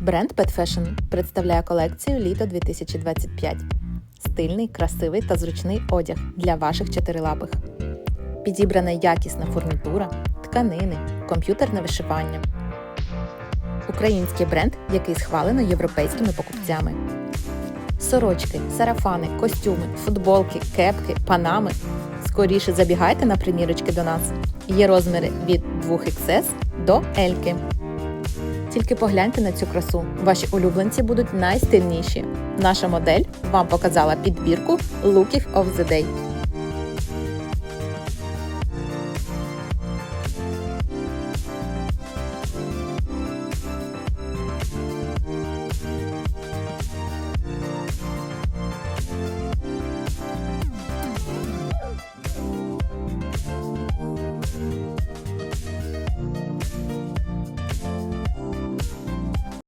Бренд Pet Fashion представляє колекцію Літо 2025. Стильний, красивий та зручний одяг для ваших чотирилапих. Підібрана якісна фурнітура, тканини, комп'ютерне вишивання. Український бренд, який схвалено європейськими покупцями. Сорочки, сарафани, костюми, футболки, кепки, панами. Скоріше забігайте на примірочки до нас. Є розміри від 2XS до L. Тільки погляньте на цю красу. Ваші улюбленці будуть найстильніші. Наша модель вам показала підбірку Lookів of.